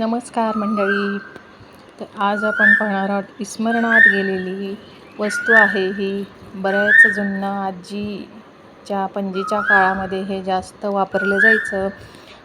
नमस्कार मंडळी. तर आज आपण पाहणार आहोत विस्मरणात गेलेली वस्तू आहे ही. बऱ्याच जुन्या आजीच्या पणजीच्या काळामध्ये हे जास्त वापरलं जायचं.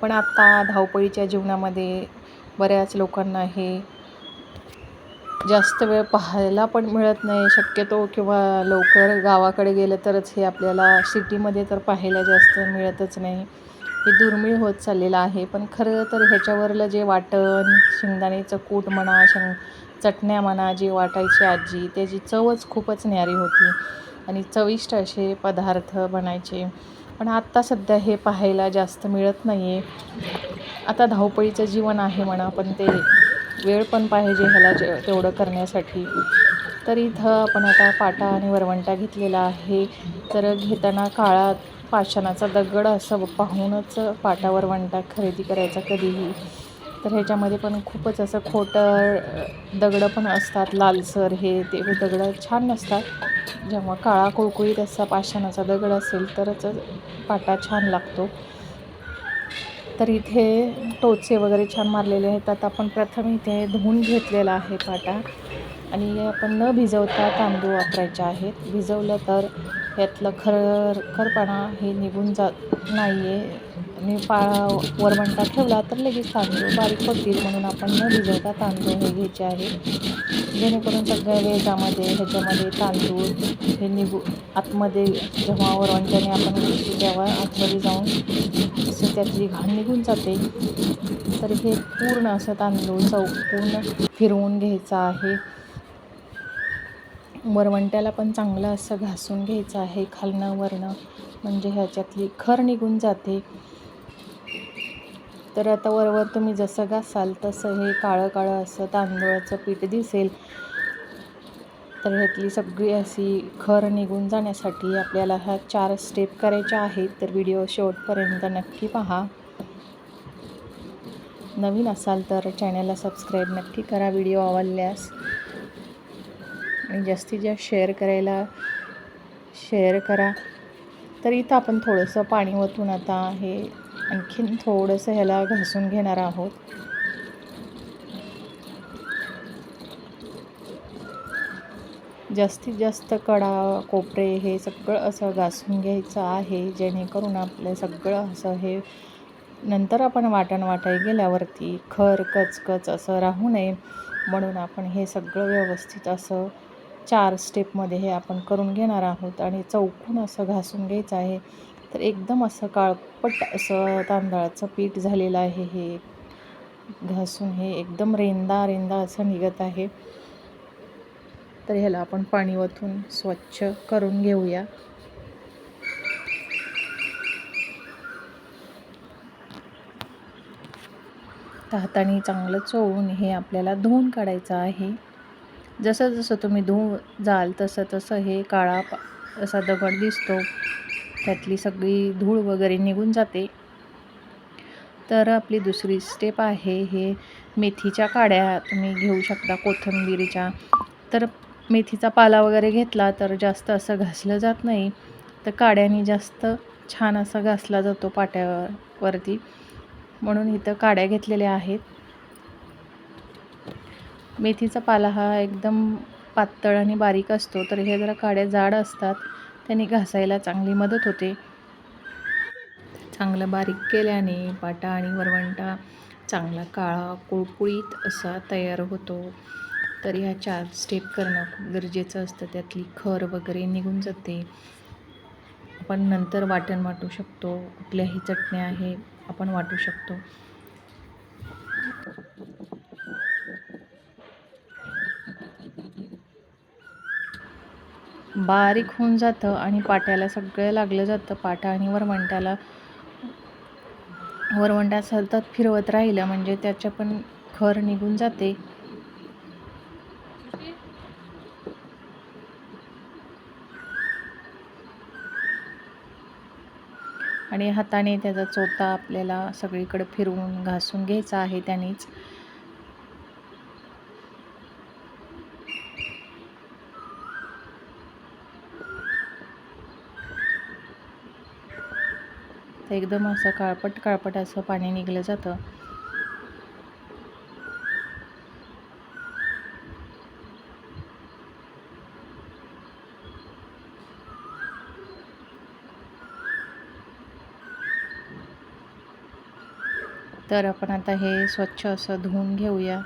पण आत्ता धावपळीच्या जीवनामध्ये बऱ्याच लोकांना हे जास्त वेळ पाहायला पण मिळत नाही. शक्यतो किंवा लवकर गावाकडे गेलं तरच हे आपल्याला सिटीमध्ये तर पाहायला जास्त मिळतच नाही. हे दुर्मिळ होत चाललेलं आहे. पण खरं तर ह्याच्यावरलं जे वाटण शेंगदाण्याचं कूट म्हणा शेंग चटण्या म्हणा जे वाटायची आजी त्याची चवच खूपच न्यारी होती. आणि चविष्ट असे पदार्थ बनायचे. पण आत्ता सध्या हे पाहायला जास्त मिळत नाही आहे आता धावपळीचं जीवन आहे म्हणा पण ते वेळ पण पाहिजे ह्याला जे तेवढं करण्यासाठी. तर इथं आपण आता पाटा आणि वरवंटा घेतलेला आहे. तर घेताना काळात पाषाणाचा दगड असं पाहूनच पाटावर वंटा खरेदी करायचा कधीही. तर ह्याच्यामध्ये पण खूपच असं खोटं दगडं पण असतात लालसर हे ते दगडं छान नसतात. जेव्हा काळा कुळकुळीत असा पाषाणाचा दगड असेल तरच पाटा छान लागतो. तर इथे टोचे वगैरे छान मारलेले आहेत. आता आपण प्रथम इथे धुवून घेतलेला आहे पाटा. आणि आपण न भिजवता तांदूळ वापरायचे आहेत. भिजवलं तर यातलं खर खरपणा हे निघून जात नाही आहे आणि पा वरवंटा ठेवला तर लगेच तांदूळ बारीक होतील म्हणून आपण न भिजवता तांदूळ हे घ्यायचे आहे. जेणेकरून सगळ्या वेजामध्ये ह्याच्यामध्ये तांदूळ हे निघू आतमध्ये जेव्हा वरवंट्याने आपण घेतो तेव्हा आतमध्ये जाऊन असं त्यातली घाण निघून जाते. तर हे पूर्ण असं तांदूळ चौकून फिरवून घ्यायचं आहे. वरवंट्याला पण चांगलं असं घासून घ्यायचं आहे खालनं वरणं म्हणजे ह्याच्यातली खर निघून जाते. तर आता वरवर तुम्ही जसं घासाल तसं हे काळं काळं असं तांदूळाचं पीठ दिसेल. तर ह्यातली सगळी अशी खर निघून जाण्यासाठी आपल्याला ह्या चार स्टेप करायच्या आहेत. तर व्हिडिओ शेवटपर्यंत नक्की पहा. नवीन असाल तर चॅनलला सबस्क्राईब नक्की करा व्हिडिओ आवडल्यास. आणि जास्तीत जास्त शेअर करायला शेअर करा. तर इथं आपण थोडंसं पाणी वतून आता हे आणखीन थोडंसं ह्याला घासून घेणार आहोत. जास्तीत जास्त कडा कोपरे हे सगळं असं घासून घ्यायचं आहे जेणेकरून आपलं सगळं असं हे नंतर आपण वाटण वाटाय गेल्यावरती खर कचकच असं राहू नये. म्हणून आपण हे सगळं व्यवस्थित असं चार स्टेपमध्ये हे आपण करून घेणार आहोत आणि चौकून असं घासून घ्यायचं आहे. तर एकदम असं काळपट असं तांदळाचं पीठ झालेलं आहे हे. घासून हे एकदम रेंदा रेंदा असं निघत आहे. तर ह्याला आपण पाणी ओतून स्वच्छ करून घेऊया. हाताने चांगलं चोळून हे आपल्याला धुवून काढायचं आहे. जसं जसं तुम्ही धुवून जाल तसं तसं हे काळा असा दगड दिसतो. त्यातली सगळी धूळ वगैरे निघून जाते. तर आपली दुसरी स्टेप आहे हे मेथीच्या काड्या तुम्ही घेऊ शकता कोथिंबिरीच्या. तर मेथीचा पाला वगैरे घेतला तर जास्त असं घासलं जात नाही. तर काड्याने जास्त छान असा घासला जातो पाट्यावरती. म्हणून इथं काड्या घेतलेल्या आहेत. मेथीचा पाला हा एकदम पातळ आणि बारीक असतो. तर हे जरा काड्या जाड असतात. त्याने घासायला चांगली मदत होते. चांगलं बारीक केल्याने पाटा आणि वरवंटा चांगला काळा कुळकुळीत असा तयार होतो. तर ह्या चार स्टेप करणं खूप गरजेचं असतं. त्यातली खर वगैरे निघून जाते. आपण नंतर वाटण वाटू शकतो. कुठल्याही चटण्या आहे आपण वाटू शकतो. बारीक होऊन जातं आणि पाट्याला सगळं लागलं जातं. पाटा आणि वरवंट्याला वरवंट्या सतत फिरवत राहिलं म्हणजे त्याच्या पण खर निघून जाते. आणि हाताने त्याचा चोथा आपल्याला सगळीकडे फिरवून घासून घ्यायचा आहे त्यानेच. एकदम असं काळपट काळपट असं पाणी निघलं जातं. तर आपण आता हे स्वच्छ असं धुवून घेऊया.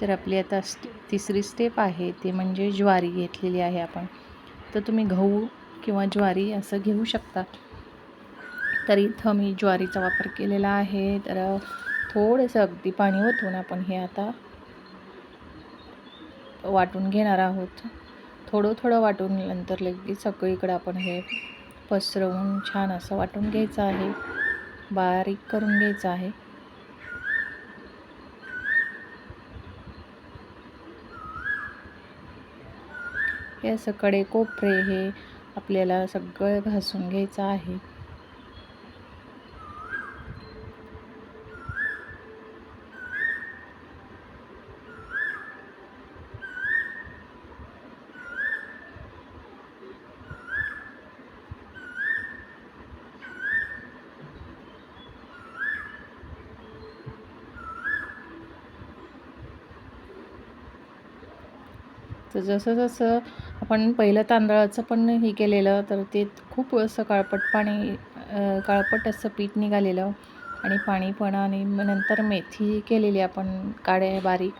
तर आपली आता तिसरी स्टेप आहे ते म्हणजे ज्वारी घेतलेली आहे आपण. तर तुम्ही गहू किंवा ज्वारी असं घेऊ शकता. तर इथं मी ज्वारीचा वापर केलेला आहे. तर थोडंसं अगदी पाणी ओतून आपण हे आता वाटून घेणार आहोत. थोडं थोडं वाटून नंतर लगेच सगळीकडे आपण हे पसरवून छान असं वाटून घ्यायचं आहे. बारीक करून घ्यायचं आहे. हे असं कडे कोपरे हे आपल्याला सगळं घासून घ्यायचं आहे. तर जसं जसं आपण पहिलं तांदळाचं पण हे केलेलं तर ते खूप असं काळपट पाणी काळपट असं पीठ निघालेलं आणि पाणी पण आणि मग नंतर मेथी केलेली आपण काड्या बारीक.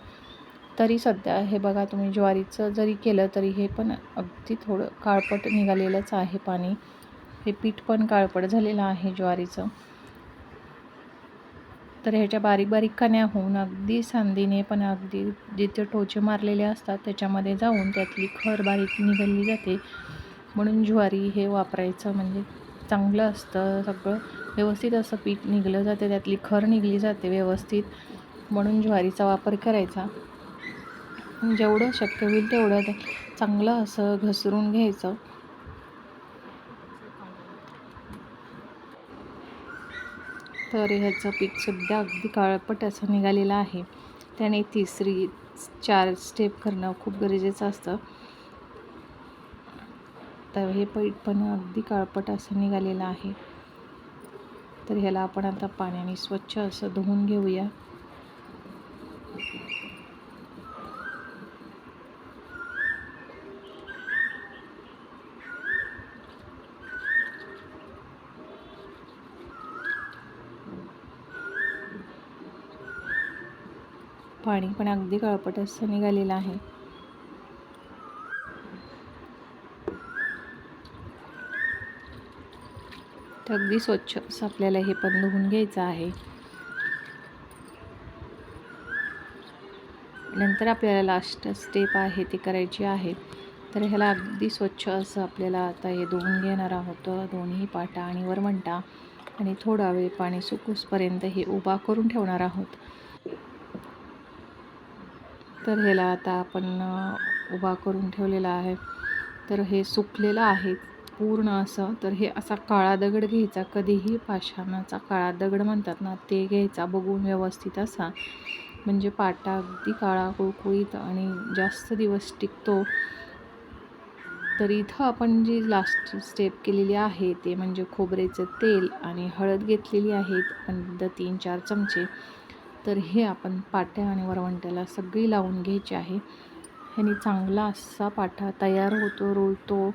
तरी सध्या हे बघा तुम्ही ज्वारीचं जरी केलं तरी हे पण अगदी थोडं काळपट निघालेलंच आहे पाणी. हे पीठ पण काळपट झालेलं आहे ज्वारीचं. तर ह्याच्या बारीक बारीक कण्या होऊन अगदी सांदीने पण अगदी जिथे टोचे मारलेले असतात त्याच्यामध्ये जाऊन त्यातली खर बारीक निघाली जाते. म्हणून ज्वारी हे वापरायचं म्हणजे चांगलं असतं सगळं. व्यवस्थित असं पीठ निघलं जाते त्यातली खर निघली जाते व्यवस्थित. म्हणून ज्वारीचा वापर करायचा. जेवढं शक्य होईल तेवढं चांगलं असं घसरून घ्यायचं. तर ह्याचं सध्या अगदी काळपट असं निघालेलं आहे. त्याने तिसरी चार स्टेप करणं खूप गरजेचं असतं. तर हे पीठ पण अगदी काळपट असं निघालेलं आहे. तर ह्याला आपण आता पाण्याने स्वच्छ असं धुवून घेऊया. पाणी पण अगदी गळपट असं निघालेलं आहे. तर अगदी स्वच्छ असं आपल्याला हे पण धुवून घ्यायचं आहे. नंतर आपल्याला लास्ट स्टेप आहे ती करायची आहे. तर ह्याला अगदी स्वच्छ असं आपल्याला आता हे धुवून घेणार आहोत. दोन्ही पाटा आणि वरवंटा आणि थोडा वेळ पाणी सुकूसपर्यंत हे उभा करून ठेवणार आहोत. तर ह्याला आता आपण उभा करून ठेवलेला आहे. तर हे सुकलेलं आहे पूर्ण असं. तर हे असा काळा दगड घ्यायचा कधीही पाषाणाचा काळा दगड म्हणतात ना ते घ्यायचा बघून व्यवस्थित असा. म्हणजे पाटा अगदी काळा कुळकुळीत आणि जास्त दिवस टिकतो. तर इथं आपण जी लास्ट स्टेप केलेली आहे ते म्हणजे खोबरेचं तेल आणि हळद घेतलेली आहेत. पण तीन चार चमचे. तर हे आपण पाट्या आणि वरवंट्याला सगळी लावून घ्यायची आहे. ह्याने चांगला असा पाठा तयार होतो रोळतो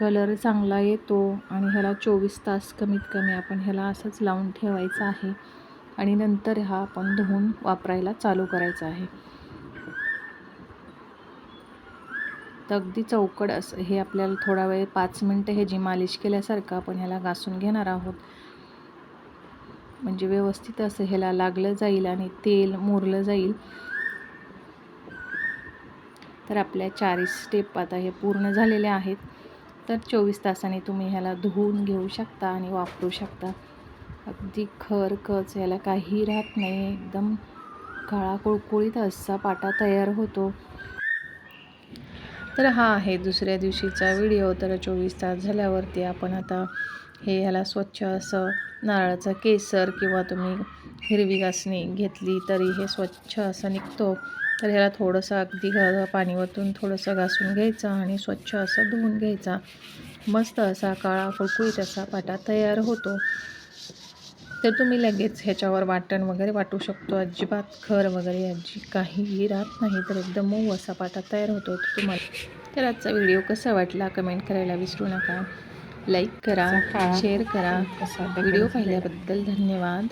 कलर चांगला येतो आणि ह्याला चोवीस तास कमीत कमी आपण ह्याला असंच लावून ठेवायचं आहे आणि नंतर हा आपण धुवून वापरायला चालू करायचा आहे. तर अगदी चौकड असं हे आपल्याला थोडा वेळ पाच मिनटं हे जी मालिश केल्यासारखं आपण ह्याला घासून घेणार आहोत. म्हणजे व्यवस्थित असं ह्याला लागलं जाईल आणि तेल मुरलं जाईल. तर आपल्या चारही स्टेप आता हे पूर्ण झालेले आहेत. तर चोवीस तासाने तुम्ही ह्याला धुवून घेऊ शकता आणि वापरू शकता. अगदी खर कच ह्याला काही राहत नाही. एकदम काळा कुळकुळीत असा पाटा तयार होतो. तर हा आहे दुसऱ्या दिवशीचा व्हिडिओ. तर चोवीस तास झाल्यावरती आपण आता हे ह्याला स्वच्छ असं नारळाचं केसर किंवा तुम्ही हिरवी घासणी घेतली तरी हे स्वच्छ असं निघतो. तर ह्याला थोडंसं अगदी घ पाणीवरतून थोडंसं घासून घ्यायचं आणि स्वच्छ असं धुवून घ्यायचा. मस्त असा काळा कुळकुळीत असा पाटा तयार होतो. तर तुम्ही लगेच ह्याच्यावर वाटण वगैरे वाटू शकतो. अजिबात खर वगैरे अजी काहीही राहत नाही तर एकदम मऊ असा पाटा तयार होतो. तुम्हाला तर आजचा व्हिडिओ कसा वाटला? कमेंट करायला विसरू नका. लाईक करा शेअर करा. व्हिडिओ पाहिल्याबद्दल धन्यवाद.